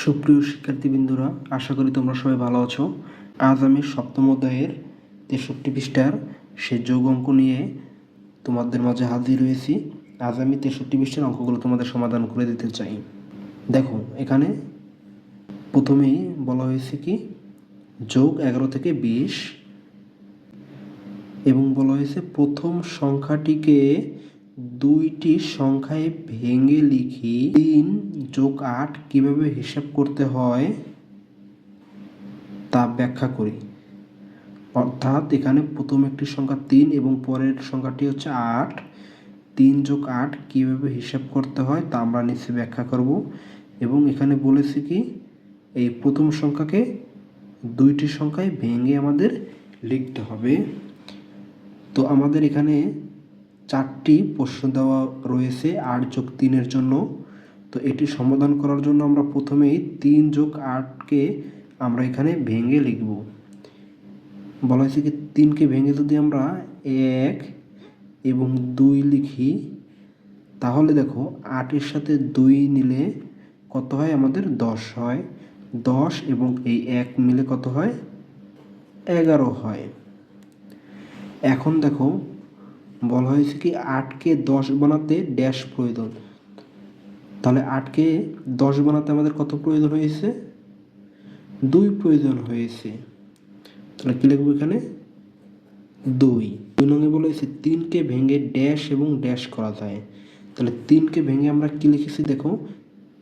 সুপ্রিয় শিক্ষার্থীবৃন্দুরা, আশা করি তোমরা সবাই ভালো আছো। আজ আমি সপ্তম অধ্যায়ের তেষট্টি পৃষ্ঠার সে যোগ অঙ্ক নিয়ে তোমাদের মাঝে হাজির হয়েছি। আজ আমি তেষট্টি পৃষ্ঠার অঙ্কগুলো তোমাদের সমাধান করে দিতে চাই। দেখো, এখানে প্রথমেই বলা হয়েছে কি, যোগ এগারো থেকে বিশ, এবং বলা হয়েছে প্রথম সংখ্যাটিকে দুইটি সংখ্যায় ভেঙে লিখি। তিন যোগ আট কীভাবে হিসাব করতে হয়? তা ব্যাখ্যা করি। অর্থাৎ এখানে প্রথম একটি সংখ্যা তিন এবং পরের সংখ্যাটি হচ্ছে আট। তিন যোগ আট কীভাবে হিসাব করতে হয়? তা আমরা নিচে ব্যাখ্যা করব। এবং এখানে বলেছি কি, এই প্রথম সংখ্যাকে দুইটি সংখ্যায় ভেঙে আমাদের লিখতে হবে। তো আমাদের এখানে চারটি প্রশ্ন দেওয়া রয়েছে আট যোগ তিনের জন্য। তো এটি সমাধান করার জন্য আমরা প্রথমেই তিন যোগ আটকে আমরা এখানে ভেঙে লিখব। বলা হয়েছে কি তিনকে ভেঙে যদি আমরা এক এবং দুই লিখি, তাহলে দেখো আটের সাথে দুই নিলে কত হয়? আমাদের দশ হয়। দশ এবং এই এক মিলে কত হয়? এগারো হয়। এখন দেখো বলা হয়েছে কি আটকে দশ বানাতে ড্যাশ প্রয়োজন। তাহলে আটকে দশ বানাতে আমাদের কত প্রয়োজন হয়েছে? দুই প্রয়োজন হয়েছে। তাহলে কী লিখব এখানে? দুই। দুই নঙ্গে বলা হয়েছে তিনকে ভেঙে ড্যাশ এবং ড্যাশ করা যায়। তাহলে তিনকে ভেঙে আমরা কি লিখেছি দেখো?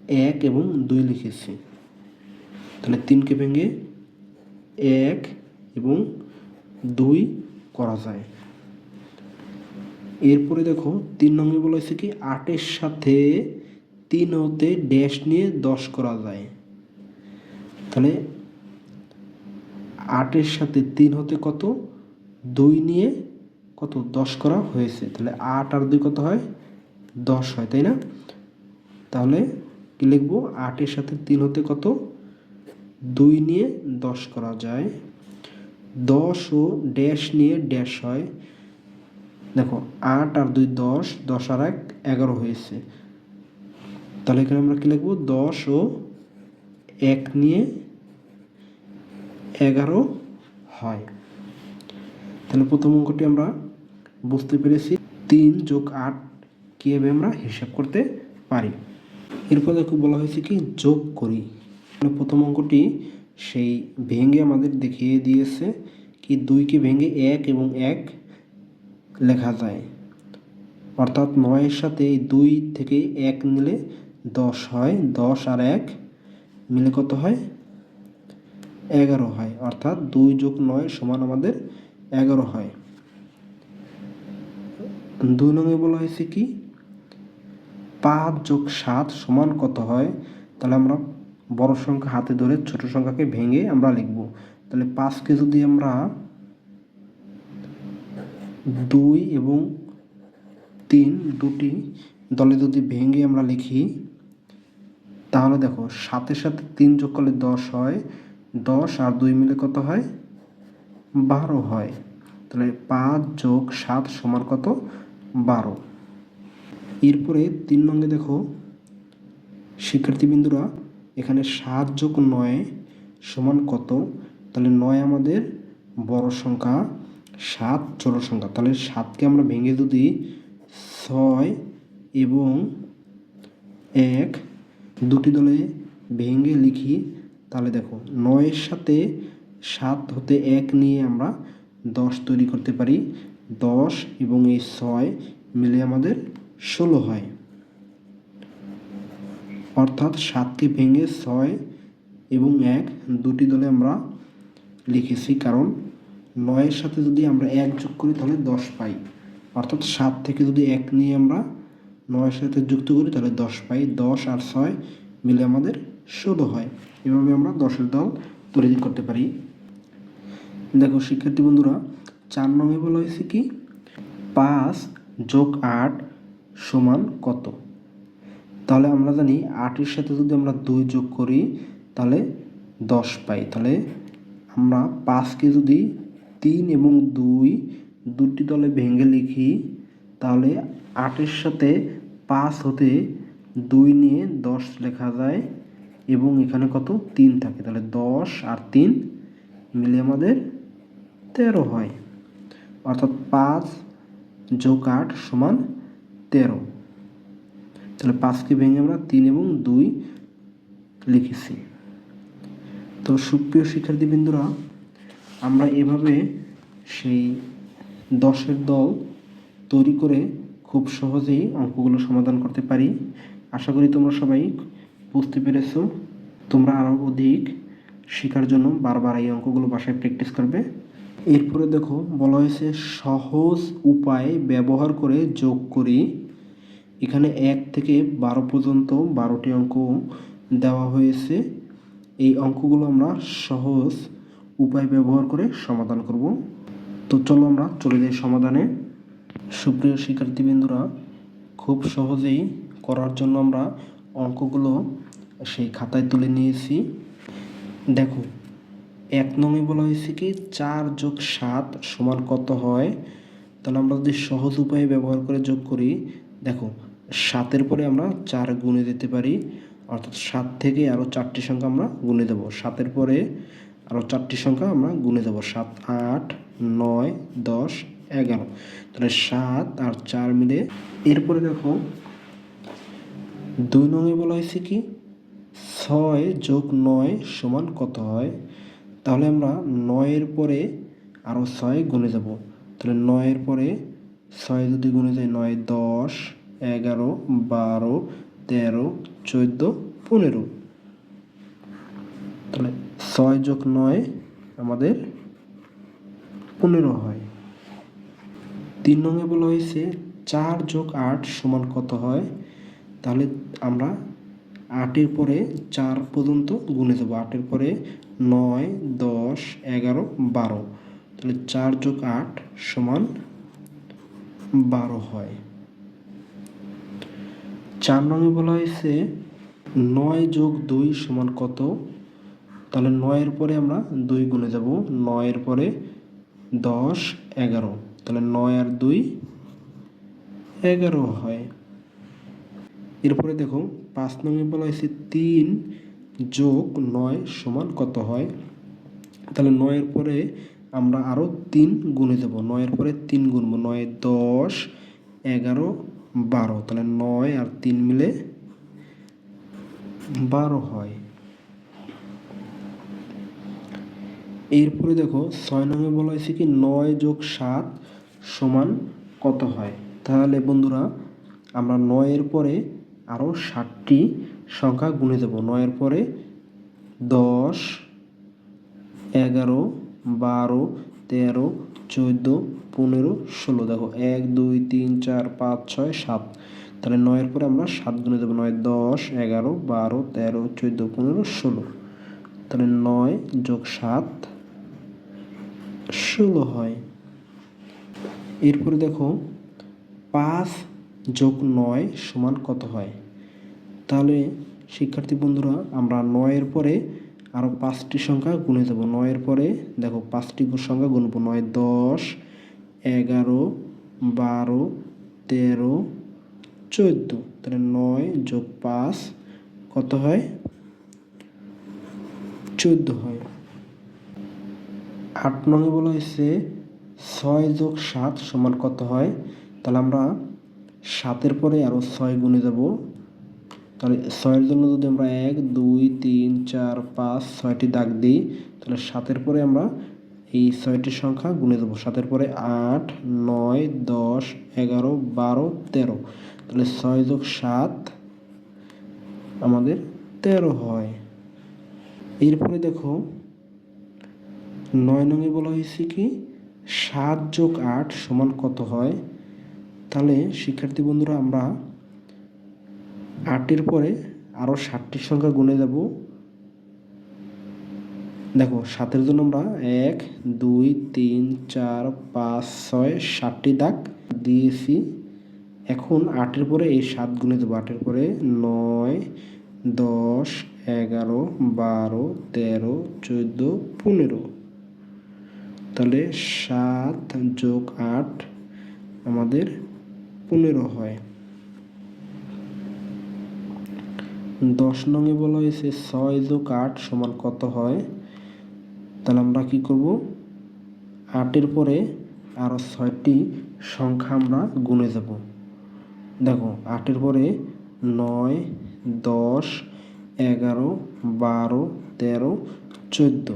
এক এবং দুই লিখেছি। তাহলে তিনকে ভেঙে এক এবং দুই করা যায়। এরপরে দেখো তিন নম্বরে বলা হয়েছে কি, আটের সাথে তিন হতে ড্যাশ নিয়ে দশ করা যায়। তাহলে আটের সাথে তিন হতে কত? দুই নিয়ে কত? দশ করা হয়েছে। তাহলে আট আর দুই কত হয়? দশ হয়, তাই না? তাহলে কি লিখব? আটের সাথে তিন হতে কত? দুই নিয়ে দশ করা যায়। দশ ও ড্যাশ নিয়ে ড্যাশ হয়। দেখো, আট আর দুই দশ দশ আর এক, এগারো হয়েছে। তাহলে এখানে আমরা কি লিখব? দশ ও এক নিয়ে এগারো হয়। তাহলে প্রথম অঙ্কটি আমরা বুঝতে পেরেছি। তিন যোগ আট কীভাবে আমরা হিসাব করতে পারি? এরপর দেখো বলা হয়েছে কি? যোগ করি। প্রথম অঙ্কটি সেই ভেঙে আমাদের দেখিয়ে দিয়েছে কি দুইকে ভেঙে এক এবং এক লেখা যায়। অর্থাৎ নয়ের সাথে দুই থেকে এক নিলে দশ হয়। দশ আর এক মিলে কত হয়? এগারো হয়। অর্থাৎ দুই যোগ নয় সমান আমাদের এগারো হয়। দুই নঙে বলা হয়েছে কি? পাঁচ যোগ সাত সমান কত হয়? তাহলে আমরা বড় সংখ্যা হাতে ধরে ছোট সংখ্যাকে ভেঙে আমরা লিখব। তাহলে পাঁচকে যদি আমরা দুই এবং তিন দুটি দলে যদি ভেঙে আমরা লিখি, তাহলে দেখো সাতের সাথে তিন যোগ করলে দশ হয়। দশ আর দুই মিলে কত হয়? বারো হয়। তাহলে পাঁচ যোগ সাত সমান কত? বারো। এরপরে তিন নঙ্গে দেখো শিক্ষার্থীবৃন্দুরা এখানে সাত যোগ নয় সমান কত? তাহলে নয় আমাদের বড় সংখ্যা সাত ছোট সংখ্যা তাহলে সাতকে আমরা ভেঙে যদি ছয় এবং এক দুটি দলে ভেঙে লিখি, তাহলে দেখো নয়ের সাথে সাত হতে এক নিয়ে আমরা দশ তৈরি করতে পারি। দশ এবং এই ছয় মিলে আমাদের ষোলো হয়। অর্থাৎ সাতকে ভেঙে ছয় এবং এক দুটি দলে আমরা লিখেছি, কারণ নয়ের সাথে যদি আমরা এক যোগ করি, তাহলে দশ পাই। অর্থাৎ সাত থেকে যদি এক নিয়ে আমরা নয়ের সাথে যুক্ত করি, তাহলে দশ পাই। দশ আর ছয় মিলে আমাদের ষোলো হয়। এভাবে আমরা দশের দল তৈরি করতে পারি। দেখো, শিক্ষার্থী বন্ধুরা, চার নঙে বলা হয়েছে কি? পাঁচ যোগ আট সমান কত? তাহলে আমরা জানি আটের সাথে যদি আমরা দুই যোগ করি, তাহলে দশ পাই। তাহলে আমরা পাঁচকে যদি তিন এবং দুই দুটি দলে ভেঙে লিখি, তাহলে আটের সাথে পাঁচ হতে দুই নিয়ে দশ লেখা যায় এবং এখানে কত? তিন থাকে। তাহলে দশ আর তিন মিলে আমাদের তেরো হয়। অর্থাৎ পাঁচ যোগ আট সমান তেরো। তাহলে পাঁচকে ভেঙে আমরা তিন এবং দুই লিখেছি। তো সুপ্রিয় শিক্ষার্থীবৃন্দরা আমরা এভাবে সেই দশের দল তৈরি করে খুব সহজেই অঙ্কগুলো সমাধান করতে পারি। আশা করি তোমরা সবাই বুঝতে পেরেছ। তোমরা আরও অধিক শেখার জন্য বারবার এই অঙ্কগুলো বাসায় প্র্যাকটিস করবে। এরপরে দেখো, বলা হয়েছে সহজ উপায় ব্যবহার করে যোগ করি। এখানে এক থেকে বারো পর্যন্ত বারোটি অঙ্ক দেওয়া হয়েছে। এই অঙ্কগুলো আমরা সহজ উপায় ব্যবহার করে সমাধান করব। তো চলো আমরা চলে যাই সমাধানে। সুপ্রিয় শিক্ষার্থীবৃন্দুরা, খুব সহজেই করার জন্য আমরা অঙ্কগুলো সেই খাতায় তুলে নিয়েছি। দেখো, এক নঙে বলা হয়েছে কি, চার যোগ সাত সমান কত হয়? তাহলে আমরা যদি সহজ উপায়ে ব্যবহার করে যোগ করি, দেখো, সাতের পরে আমরা চার গুণে দিতে পারি। অর্থাৎ সাত থেকে আরও চারটি সংখ্যা আমরা গুণে দেবো। সাতের পরে আরও চারটি সংখ্যা আমরা গুনে দেবো। সাত, আট, নয়, দশ, এগারো। তাহলে সাত আর চার মিলে এরপরে দেখো দুই নঙে বলা হয়েছে কি? ছয় যোগ নয় সমান কত হয়? তাহলে আমরা নয়ের পরে আরও ছয় গুনে যাব তাহলে নয়ের পরে ছয় যদি গুনে যায় নয়, দশ, এগারো, বারো, তেরো, চোদ্দ, পনেরো। তাহলে ছয় যোগ নয় আমাদের পনেরো হয়। তিন নঙে বলা হয়েছে চার যোগ আট সমান কত হয়? তাহলে আমরা আটের পরে চার পর্যন্ত গুনে দেবো। আটের পরে নয়, দশ, এগারো, বারো। তাহলে চার যোগ আট সমান বারো হয়। চার নঙে বলা হয়েছে নয় যোগ দুই সমান কত? তাহলে নয়ের পরে আমরা দুই গুণে যাব। নয়ের পরে দশ, এগারো। তাহলে নয় আর দুই এগারো হয়। এরপরে দেখো, পাঁচ নঙে বলা হয়েছে তিন যোগ নয় সমান কত হয়? তাহলে নয়ের পরে আমরা আরও তিন গুণে দেব নয়ের পরে তিন গুনবো নয়, দশ, এগারো, বারো। তাহলে নয় আর তিন মিলে বারো হয়। এরপরে দেখো ছয় নঙে বলা হয়েছে কি নয় যোগ সাত সমান কত হয়? তাহলে বন্ধুরা আমরা নয়ের পরে আরও ষাটটি সংখ্যা গুনে দেব। নয়ের পরে দশ, এগারো, বারো, তেরো, চোদ্দ, পনেরো, ষোলো। দেখো এক, দুই, তিন, চার, পাঁচ, ছয়, সাত। তাহলে নয়ের পরে আমরা সাত গুনে দেবো। নয়, দশ, এগারো, বারো, তেরো, চোদ্দ, পনেরো, ষোলো। তাহলে নয় যোগ সাত ষোলো হয়। এরপরে দেখো, পাঁচ যোগ নয় সমান কত হয়? তাহলে, শিক্ষার্থী বন্ধুরা, আমরা নয়ের পরে আরও পাঁচটি সংখ্যা গুনে দেবো। নয়ের পরে দেখো, পাঁচটি সংখ্যা গুনব। নয়, দশ, এগারো, বারো, তেরো, চোদ্দ। তাহলে নয় যোগ পাঁচ কত হয়? চোদ্দ হয়। আট নঙে বলা হয়েছে, ছয় যোগ সাত সমান কত হয়? তাহলে আমরা সাতের পরে আরও ছয় গুনে দেব। তাহলে ছয়ের জন্য যদি আমরা এক, দুই, তিন, চার, পাঁচ, ছয়টি দাগ দিই, তাহলে সাতের পরে আমরা এই ছয়টি সংখ্যা গুনে দেবো। সাতের পরে আট, নয়, দশ, এগারো, বারো, তেরো। তাহলে ছয় যোগ সাত আমাদের তেরো হয়। এরপরে দেখো নয় নঙে বলা হয়েছে কি? সাত যোগ আট সমান কত হয়? তাহলে, শিক্ষার্থী বন্ধুরা, আমরা আটের পরে আরও ষাটটির সংখ্যা গুনে যাব। দেখো, সাতের জন্য আমরা এক, দুই, তিন, চার, পাঁচ, ছয় ষাটটি দাগ দিয়েছি। এখন আটের পরে এই সাত গুনে দেবো। আটের পরে নয়, দশ, এগারো, বারো, তেরো, চোদ্দ, পনেরো। তাহলে সাত যোগ আট আমাদের পনেরো হয়। দশ নঙে বলা হয়েছে ছয় যোগ আট সমান কত হয়? তাহলে আমরা কি করব? আটের পরে আরও ছয়টি সংখ্যা আমরা গুনে যাব। দেখো, আটের পরে নয়, দশ, এগারো, বারো, তেরো, চোদ্দ।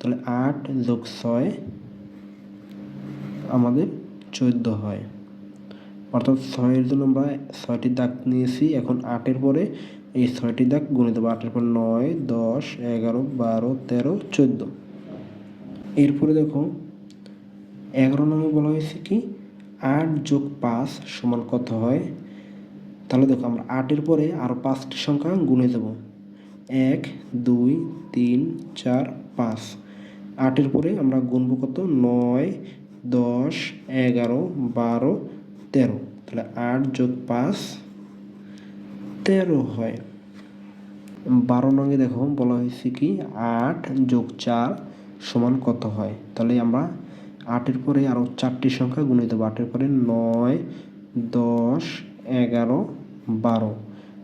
তাহলে আট যোগ ছয় আমাদের চোদ্দ হয়। অর্থাৎ ছয়ের জন্য আমরা ছয়টি দাগ নিয়েছি, এখন আটের পরে এই ছয়টি দাগ গুনে দেবো। আটের পর নয়, দশ, এগারো, বারো, তেরো, চোদ্দ। এরপরে দেখো, এগারো নম্বর বলা হয়েছে কি, আট যোগ পাঁচ সমান কত হয়? তাহলে দেখো, আমরা আটের পরে আরও পাঁচটি সংখ্যা গুনে দেব। এক, দুই, তিন, চার, পাঁচ। আটের পরে আমরা গুনবো কত? নয় দশ, এগারো, বারো, তেরো। তাহলে আট যোগ পাঁচ, তেরো হয়। বারো নঙ্গে দেখো, বলা হয়েছে কি? আট যোগ চার সমান কত হয়? তাহলে আমরা আটের পরে আরও চারটি সংখ্যা গুনে দেবো আটের পরে নয়, দশ, এগারো, বারো।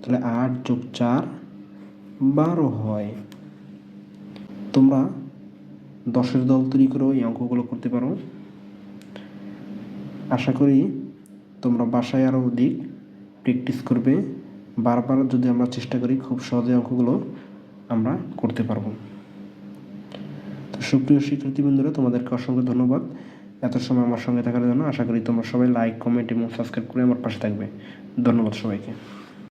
তাহলে আট যোগ চার বারো হয়। তোমরা দশের দল তৈরি করেও এই অঙ্কগুলো করতে পারো। আশা করি তোমরা বাসায় আরও অধিক প্র্যাকটিস করবে। বারবার যদি আমরা চেষ্টা করি, খুব সহজে অঙ্কগুলো আমরা করতে পারব। তো সুপ্রিয় শিক্ষার্থী বন্ধুরা, তোমাদেরকে অসংখ্য ধন্যবাদ। এত সময় আমার সঙ্গে থাকার জন্য আশা করি তোমরা সবাই লাইক কমেন্ট এবং সাবস্ক্রাইব করে আমার পাশে থাকবে। ধন্যবাদ সবাইকে।